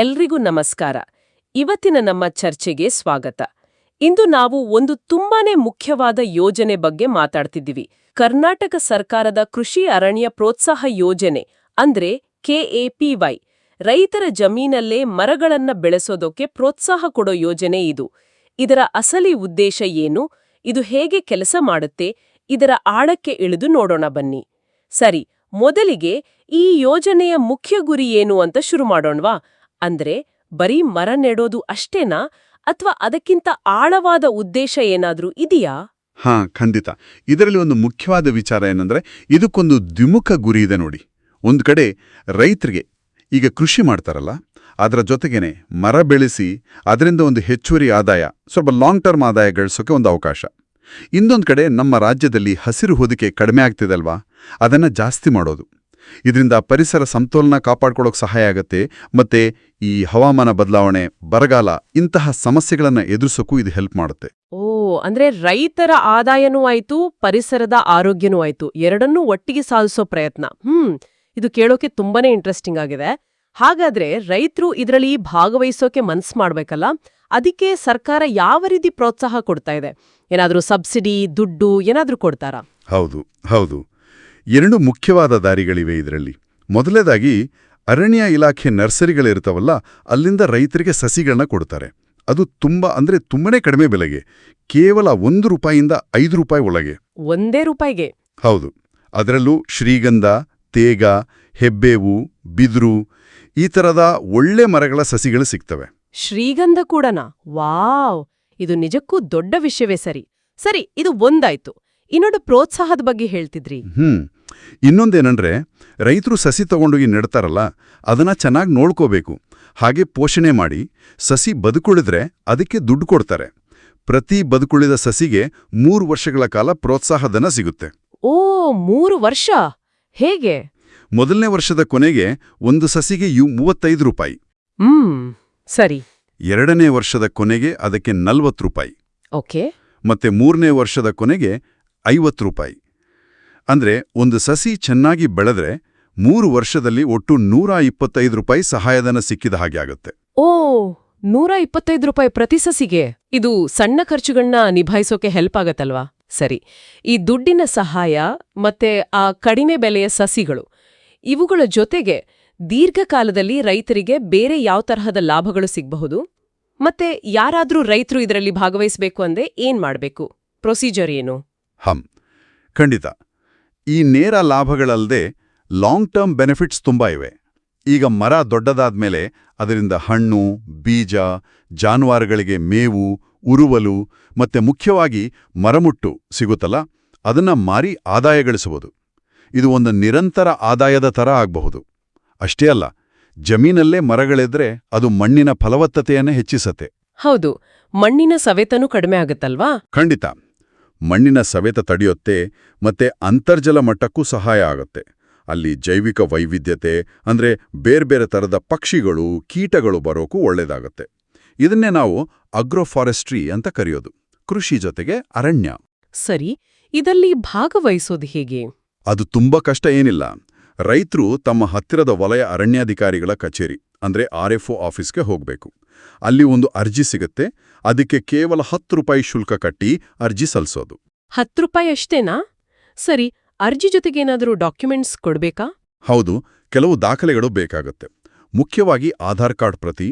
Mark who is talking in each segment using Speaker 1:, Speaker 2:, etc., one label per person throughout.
Speaker 1: ಎಲ್ರಿಗೂ ನಮಸ್ಕಾರ. ಇವತ್ತಿನ ನಮ್ಮ ಚರ್ಚೆಗೆ ಸ್ವಾಗತ. ಇಂದು ನಾವು ಒಂದು ತುಂಬಾನೇ ಮುಖ್ಯವಾದ ಯೋಜನೆ ಬಗ್ಗೆ ಮಾತಾಡ್ತಿದ್ದೀವಿ. ಕರ್ನಾಟಕ ಸರ್ಕಾರದ ಕೃಷಿ ಅರಣ್ಯ ಪ್ರೋತ್ಸಾಹ ಯೋಜನೆ, ಅಂದ್ರೆ ಕೆಎಪಿವೈ ರೈತರ ಜಮೀನಲ್ಲೇ ಮರಗಳನ್ನ ಬೆಳೆಸೋದಕ್ಕೆ ಪ್ರೋತ್ಸಾಹ ಕೊಡೋ ಯೋಜನೆ ಇದು. ಇದರ ಅಸಲಿ ಉದ್ದೇಶ ಏನು? ಇದು ಹೇಗೆ ಕೆಲಸ ಮಾಡುತ್ತೆ? ಇದರ ಆಳಕ್ಕೆ ಇಳಿದು ನೋಡೋಣ ಬನ್ನಿ. ಸರಿ, ಮೊದಲಿಗೆ ಈ ಯೋಜನೆಯ ಮುಖ್ಯ ಗುರಿ ಏನು ಅಂತ ಶುರು ಮಾಡೋಣವಾ? ಅಂದ್ರೆ ಬರೀ ಮರ ನೆಡೋದು ಅಷ್ಟೇನಾ? ಅಥವಾ ಅದಕ್ಕಿಂತ ಆಳವಾದ ಉದ್ದೇಶ ಏನಾದ್ರೂ ಇದೆಯಾ?
Speaker 2: ಹಾ, ಖಂಡಿತ. ಇದರಲ್ಲಿ ಒಂದು ಮುಖ್ಯವಾದ ವಿಚಾರ ಏನಂದ್ರೆ, ಇದಕ್ಕೊಂದು ದ್ವಿಮುಖ ಗುರಿ ಇದೆ ನೋಡಿ. ಒಂದು ಕಡೆ ರೈತರಿಗೆ ಈಗ ಕೃಷಿ ಮಾಡ್ತಾರಲ್ಲ, ಅದರ ಜೊತೆಗೇನೆ ಮರ ಬೆಳೆಸಿ ಅದರಿಂದ ಒಂದು ಹೆಚ್ಚುವರಿ ಆದಾಯ, ಸ್ವಲ್ಪ ಲಾಂಗ್ ಟರ್ಮ್ ಆದಾಯ ಗಳಿಸೋಕೆ ಒಂದು ಅವಕಾಶ. ಇನ್ನೊಂದು ಕಡೆ ನಮ್ಮ ರಾಜ್ಯದಲ್ಲಿ ಹಸಿರು ಹೊದಿಕೆ ಕಡಿಮೆ ಆಗ್ತಿದಲ್ವಾ ಅದನ್ನ ಜಾಸ್ತಿ ಮಾಡೋದು. ಇದರಿಂದ ಪರಿಸರ ಸಮತೋಲನ ಕಾಪಾಡ್ಕೊಳ್ಳೋಕೆ ಸಹಾಯ ಆಗುತ್ತೆ. ಮತ್ತೆ ಈ ಹವಾಮಾನ ಬದಲಾವಣೆ ಬರಗಾಲ ಇಂತಹ ಸಮಸ್ಯೆಗಳನ್ನು ಎದುರಿಸೋಕ್ಕೂ ಇದು ಹೆಲ್ಪ್ ಮಾಡುತ್ತೆ.
Speaker 1: ಓ ಅಂದ್ರೆ ರೈತರ ಆದಾಯನೂ ಆಯ್ತು ಪರಿಸರದ ಆರೋಗ್ಯನೂ ಆಯ್ತು. ಎರಡನ್ನೂ ಒಟ್ಟಿಗೆ ಸಾಧಿಸೋ ಪ್ರಯತ್ನ. ಹ್ಮ್ ಇದು ಕೇಳೋಕೆ ತುಂಬಾನೇ ಇಂಟ್ರೆಸ್ಟಿಂಗ್ ಆಗಿದೆ. ಹಾಗಾದ್ರೆ ರೈತರು ಇದರಲ್ಲಿ ಭಾಗವಹಿಸೋಕೆ ಮನ್ಸು ಮಾಡ್ಬೇಕಲ್ಲ? ಅದಕ್ಕೆ ಸರ್ಕಾರ ಯಾವ ರೀತಿ ಪ್ರೋತ್ಸಾಹ ಕೊಡ್ತಾ ಇದೆ? ಏನಾದರೂ ಸಬ್ಸಿಡಿ ದುಡ್ಡು ಏನಾದರೂ ಕೊಡ್ತಾರಾ?
Speaker 2: ಹೌದು ಹೌದು. ಎರಡು ಮುಖ್ಯವಾದ ದಾರಿಗಳಿವೆ ಇದರಲ್ಲಿ. ಮೊದಲನೇದಾಗಿ ಅರಣ್ಯ ಇಲಾಖೆ ನರ್ಸರಿಗಳಿರ್ತಾವಲ್ಲ ಅಲ್ಲಿಂದ ರೈತರಿಗೆ ಸಸಿಗಳನ್ನ ಕೊಡ್ತಾರೆ. ಅದು ತುಂಬ ಅಂದ್ರೆ ತುಂಬನೇ ಕಡಿಮೆ ಬೆಲೆಗೆ. ಕೇವಲ ಒಂದು ರೂಪಾಯಿಯಿಂದ ಐದು ರೂಪಾಯಿ ಒಳಗೆ.
Speaker 1: ಒಂದೇ ರೂಪಾಯಿಗೆ.
Speaker 2: ಹೌದು. ಅದರಲ್ಲೂ ಶ್ರೀಗಂಧ ತೇಗ ಹೆಬ್ಬೇವು ಬಿದ್ರು ಈ ತರದ ಒಳ್ಳೆ ಮರಗಳ ಸಸಿಗಳು ಸಿಗ್ತವೆ.
Speaker 1: ಶ್ರೀಗಂಧ ಕೂಡನಾ? ವಾವ್! ಇದು ನಿಜಕ್ಕೂ ದೊಡ್ಡ ವಿಷಯವೇ ಸರಿ. ಸರಿ ಇದು ಒಂದಾಯ್ತು. ಇನ್ನೊಂದು ಪ್ರೋತ್ಸಾಹದ ಬಗ್ಗೆ ಹೇಳ್ತಿದ್ರಿ.
Speaker 2: ಹ್ಮ್. ಇನ್ನೊಂದೇನಂದ್ರೆ ರೈತರು ಸಸಿ ತಗೊಂಡೋಗಿ ನೆಡ್ತಾರಲ್ಲ ಅದನ್ನ ಚೆನ್ನಾಗಿ ನೋಡ್ಕೋಬೇಕು. ಹಾಗೆ ಪೋಷಣೆ ಮಾಡಿ ಸಸಿ ಬದುಕುಳಿದ್ರೆ ಅದಕ್ಕೆ ದುಡ್ಡು ಕೊಡ್ತಾರೆ. ಪ್ರತಿ ಬದುಕುಳಿದ ಸಸಿಗೆ ಮೂರು ವರ್ಷಗಳ ಕಾಲ ಪ್ರೋತ್ಸಾಹಧನ ಸಿಗುತ್ತೆ.
Speaker 1: ಓ ಮೂರು ವರ್ಷ? ಹೇಗೆ?
Speaker 2: ಮೊದಲನೇ ವರ್ಷದ ಕೊನೆಗೆ ಒಂದು ಸಸಿಗೆ ಯು ಮೂವತ್ತೈದು ರೂಪಾಯಿ.
Speaker 1: ಹ್ಮ್ ಸರಿ.
Speaker 2: ಎರಡನೇ ವರ್ಷದ ಕೊನೆಗೆ ಅದಕ್ಕೆ ನಲ್ವತ್ತು ರೂಪಾಯಿ.
Speaker 1: ಓಕೆ.
Speaker 2: ಮತ್ತೆ ಮೂರನೇ ವರ್ಷದ ಕೊನೆಗೆ ಐವತ್ತು ರೂಪಾಯಿ. ಅಂದ್ರೆ ಒಂದು ಸಸಿ ಚೆನ್ನಾಗಿ ಬೆಳೆದ್ರೆ ಮೂರು ವರ್ಷದಲ್ಲಿ ಒಟ್ಟು ನೂರ ಇಪ್ಪತ್ತೈದು ರೂಪಾಯಿ ಸಹಾಯಧನ ಸಿಕ್ಕಿದ ಹಾಗೆ ಆಗುತ್ತೆ.
Speaker 1: ಓ, ನೂರ ಇಪ್ಪತ್ತೈದು ರೂಪಾಯಿ ಪ್ರತಿ ಸಸಿಗೆ? ಇದು ಸಣ್ಣ ಖರ್ಚುಗಳನ್ನ ನಿಭಾಯಿಸೋಕೆ ಹೆಲ್ಪ್ ಆಗತ್ತಲ್ವಾ? ಸರಿ, ಈ ದುಡ್ಡಿನ ಸಹಾಯ ಮತ್ತೆ ಆ ಕಡಿಮೆ ಬೆಲೆಯ ಸಸಿಗಳು, ಇವುಗಳ ಜೊತೆಗೆ ದೀರ್ಘಕಾಲದಲ್ಲಿ ರೈತರಿಗೆ ಬೇರೆ ಯಾವ ತರಹದ ಲಾಭಗಳು ಸಿಗಬಹುದು? ಮತ್ತೆ ಯಾರಾದರೂ ರೈತರು ಇದರಲ್ಲಿ ಭಾಗವಹಿಸಬೇಕು ಅಂದ್ರೆ ಏನ್ ಮಾಡಬೇಕು? ಪ್ರೊಸೀಜರ್ ಏನು?
Speaker 2: ಹಂ ಖಂಡಿತ. ಈ ನೇರ ಲಾಭಗಳಲ್ಲದೆ ಲಾಂಗ್ ಟರ್ಮ್ ಬೆನಿಫಿಟ್ಸ್ ತುಂಬಾ ಇವೆ. ಈಗ ಮರ ದೊಡ್ಡದಾದ್ಮೇಲೆ ಅದರಿಂದ ಹಣ್ಣು ಬೀಜ ಜಾನುವಾರುಗಳಿಗೆ ಮೇವು ಉರುವಲು ಮತ್ತೆ ಮುಖ್ಯವಾಗಿ ಮರಮುಟ್ಟು ಸಿಗುತ್ತಲ್ಲ ಅದನ್ನ ಮಾರಿ ಆದಾಯ ಗಳಿಸುವುದು ಇದು ಒಂದು ನಿರಂತರ ಆದಾಯದ ಥರ ಆಗಬಹುದು. ಅಷ್ಟೇ ಅಲ್ಲ ಜಮೀನಲ್ಲೇ ಮರಗಳಿದ್ರೆ ಅದು ಮಣ್ಣಿನ ಫಲವತ್ತತೆಯನ್ನು ಹೆಚ್ಚಿಸತ್ತೆ.
Speaker 1: ಹೌದು ಮಣ್ಣಿನ ಸವೆತನೂ ಕಡಿಮೆ ಆಗುತ್ತಲ್ವಾ?
Speaker 2: ಖಂಡಿತ. ಮಣ್ಣಿನ ಸವೆತ ತಡೆಯುತ್ತೆ ಮತ್ತೆ ಅಂತರ್ಜಲ ಮಟ್ಟಕ್ಕೂ ಸಹಾಯ ಆಗುತ್ತೆ. ಅಲ್ಲಿ ಜೈವಿಕ ವೈವಿಧ್ಯತೆ ಅಂದ್ರೆ ಬೇರೆ ಥರದ ಪಕ್ಷಿಗಳು ಕೀಟಗಳು ಬರೋಕ್ಕೂ ಒಳ್ಳೆಯದಾಗತ್ತೆ ಇದನ್ನೇ ನಾವು ಅಗ್ರೋಫಾರೆಸ್ಟ್ರಿ ಅಂತ ಕರೆಯೋದು. ಕೃಷಿ ಜೊತೆಗೆ ಅರಣ್ಯ.
Speaker 1: ಸರಿ ಇದಲ್ಲಿ ಭಾಗವಹಿಸೋದು ಹೇಗೆ?
Speaker 2: ಅದು ತುಂಬಾ ಕಷ್ಟ ಏನಿಲ್ಲ. ರೈತರು ತಮ್ಮ ಹತ್ತಿರದ ವಲಯ ಅರಣ್ಯಾಧಿಕಾರಿಗಳ ಕಚೇರಿ ಅಂದ್ರೆ ಆರ್ ಎಫ್ ಆಫೀಸ್ಗೆ ಹೋಗಬೇಕು. ಅಲ್ಲಿ ಒಂದು ಅರ್ಜಿ ಸಿಗುತ್ತೆ ಅದಕ್ಕೆ ಕೇವಲ ಹತ್ತು ರೂಪಾಯಿ ಶುಲ್ಕ ಕಟ್ಟಿ ಅರ್ಜಿ ಸಲ್ಲಿಸೋದು
Speaker 1: ಹತ್ತು ರೂಪಾಯಿ ಅಷ್ಟೇನಾ? ಸರಿ ಅರ್ಜಿ ಜೊತೆಗೇನಾದರೂ ಡಾಕ್ಯುಮೆಂಟ್ಸ್ ಕೊಡಬೇಕಾ?
Speaker 2: ಹೌದು ಕೆಲವು ದಾಖಲೆಗಳು ಬೇಕಾಗುತ್ತೆ. ಮುಖ್ಯವಾಗಿ ಆಧಾರ್ ಕಾರ್ಡ್ ಪ್ರತಿ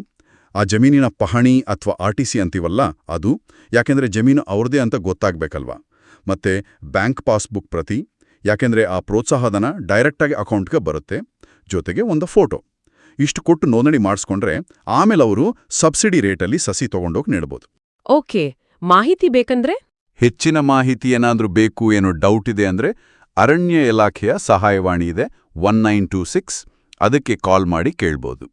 Speaker 2: ಆ ಜಮೀನಿನ ಪಹಣಿ ಅಥವಾ ಆರ್ ಟಿ ಸಿ ಅಂತೀವಲ್ಲ ಅದು ಯಾಕೆಂದರೆ ಜಮೀನು ಅವ್ರದೇ ಅಂತ ಗೊತ್ತಾಗ್ಬೇಕಲ್ವಾ? ಮತ್ತೆ ಬ್ಯಾಂಕ್ ಪಾಸ್ಬುಕ್ ಪ್ರತಿ ಯಾಕೆಂದ್ರೆ ಆ ಪ್ರೋತ್ಸಾಹಧನ ಡೈರೆಕ್ಟಾಗಿ ಅಕೌಂಟ್ಗೆ ಬರುತ್ತೆ ಜೊತೆಗೆ ಒಂದು ಫೋಟೋ ಇಷ್ಟು ಕೊಟ್ಟು ನೋಂದಣಿ ಮಾಡಿಸ್ಕೊಂಡ್ರೆ ಆಮೇಲೆ ಅವರು ಸಬ್ಸಿಡಿ ರೇಟಲ್ಲಿ ಸಸಿ ತಗೊಂಡೋಗಿ ನೀಡ್ಬೋದು.
Speaker 1: ಓಕೆ ಮಾಹಿತಿ ಬೇಕಂದ್ರೆ?
Speaker 2: ಹೆಚ್ಚಿನ ಮಾಹಿತಿ ಏನಾದರೂ ಬೇಕು ಏನೋ ಡೌಟ್ ಇದೆ ಅಂದ್ರೆ ಅರಣ್ಯ ಇಲಾಖೆಯ ಸಹಾಯವಾಣಿ ಇದೆ ಒನ್ ನೈನ್ ಟೂ ಸಿಕ್ಸ್ ಅದಕ್ಕೆ ಕಾಲ್ ಮಾಡಿ ಕೇಳ್ಬೋದು.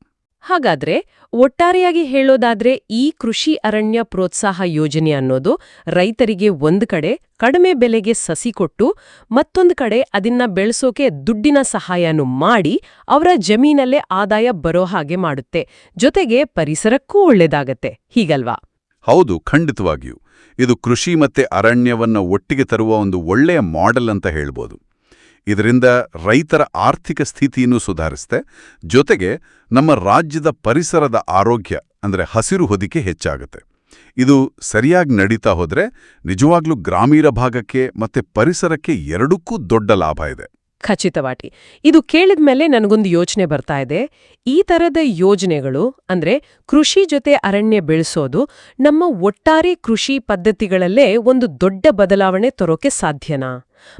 Speaker 1: ಹಾಗಾದ್ರೆ ಒಟ್ಟಾರೆಯಾಗಿ ಹೇಳೋದಾದ್ರೆ ಈ ಕೃಷಿ ಅರಣ್ಯ ಪ್ರೋತ್ಸಾಹ ಯೋಜನೆ ಅನ್ನೋದು ರೈತರಿಗೆ ಒಂದ್ ಕಡೆ ಕಡಿಮೆ ಬೆಲೆಗೆ ಸಸಿ ಕೊಟ್ಟು ಮತ್ತೊಂದು ಕಡೆ ಅದನ್ನ ಬೆಳೆಸೋಕೆ ದುಡ್ಡಿನ ಸಹಾಯನೂ ಮಾಡಿ ಅವರ ಜಮೀನಲ್ಲೇ ಆದಾಯ ಬರೋ ಹಾಗೆ ಮಾಡುತ್ತೆ. ಜೊತೆಗೆ ಪರಿಸರಕ್ಕೂ ಒಳ್ಳೇದಾಗತ್ತೆ. ಹೀಗಲ್ವಾ?
Speaker 2: ಹೌದು, ಖಂಡಿತವಾಗಿಯೂ. ಇದು ಕೃಷಿ ಮತ್ತೆ ಅರಣ್ಯವನ್ನ ಒಟ್ಟಿಗೆ ತರುವ ಒಂದು ಒಳ್ಳೆಯ ಮಾಡೆಲ್ ಅಂತ ಹೇಳ್ಬೋದು. ಇದರಿಂದ ರೈತರ ಆರ್ಥಿಕ ಸ್ಥಿತಿಯನ್ನು ಸುಧಾರಿಸುತ್ತೆ ಜೊತೆಗೆ ನಮ್ಮ ರಾಜ್ಯದ ಪರಿಸರದ ಆರೋಗ್ಯ, ಅಂದರೆ ಹಸಿರು ಹೊದಿಕೆ ಹೆಚ್ಚಾಗುತ್ತೆ. ಇದು ಸರಿಯಾಗಿ ನಡೀತಾ ಹೋದರೆ ನಿಜವಾಗ್ಲೂ ಗ್ರಾಮೀಣ ಭಾಗಕ್ಕೆ ಮತ್ತೆ ಪರಿಸರಕ್ಕೆ ಎರಡಕ್ಕೂ ದೊಡ್ಡ ಲಾಭ ಇದೆ.
Speaker 1: ಖಚಿತವಾಗಿ ಇದು ಕೇಳಿದ ಮೇಲೆ ನನಗೊಂದು ಯೋಚನೆ ಬರ್ತಾ ಇದೆ. ಈ ತರದ ಯೋಜನೆಗಳು, ಅಂದ್ರೆ ಕೃಷಿ ಜೊತೆ ಅರಣ್ಯ ಬೆಳೆಸೋದು, ನಮ್ಮ ಒಟ್ಟಾರೆ ಕೃಷಿ ಪದ್ಧತಿಗಳಲ್ಲೇ ಒಂದು ದೊಡ್ಡ ಬದಲಾವಣೆ ತರೋಕೆ ಸಾಧ್ಯನಾ?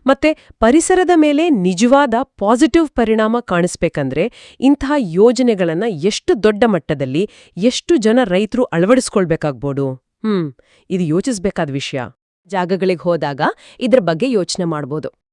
Speaker 1: ಮತ್ತೆ ಪರಿಸರದ ಮೇಲೆ ನಿಜವಾದ ಪಾಸಿಟಿವ್ ಪರಿಣಾಮ ಕಾಣಿಸ್ಬೇಕಂದ್ರೆ ಇಂತಹ ಯೋಜನೆಗಳನ್ನು ಎಷ್ಟು ದೊಡ್ಡ ಮಟ್ಟದಲ್ಲಿ ಎಷ್ಟು ಜನ ರೈತರು ಅಳವಡಿಸ್ಕೊಳ್ಬೇಕಾಗ್ಬೋದು? ಹ್ಮ್, ಇದು ಯೋಚಿಸ್ಬೇಕಾದ ವಿಷಯ.
Speaker 3: ಜಾಗಗಳಿಗೆ ಹೋದಾಗ ಇದ್ರ ಬಗ್ಗೆ ಯೋಚನೆ ಮಾಡ್ಬೋದು.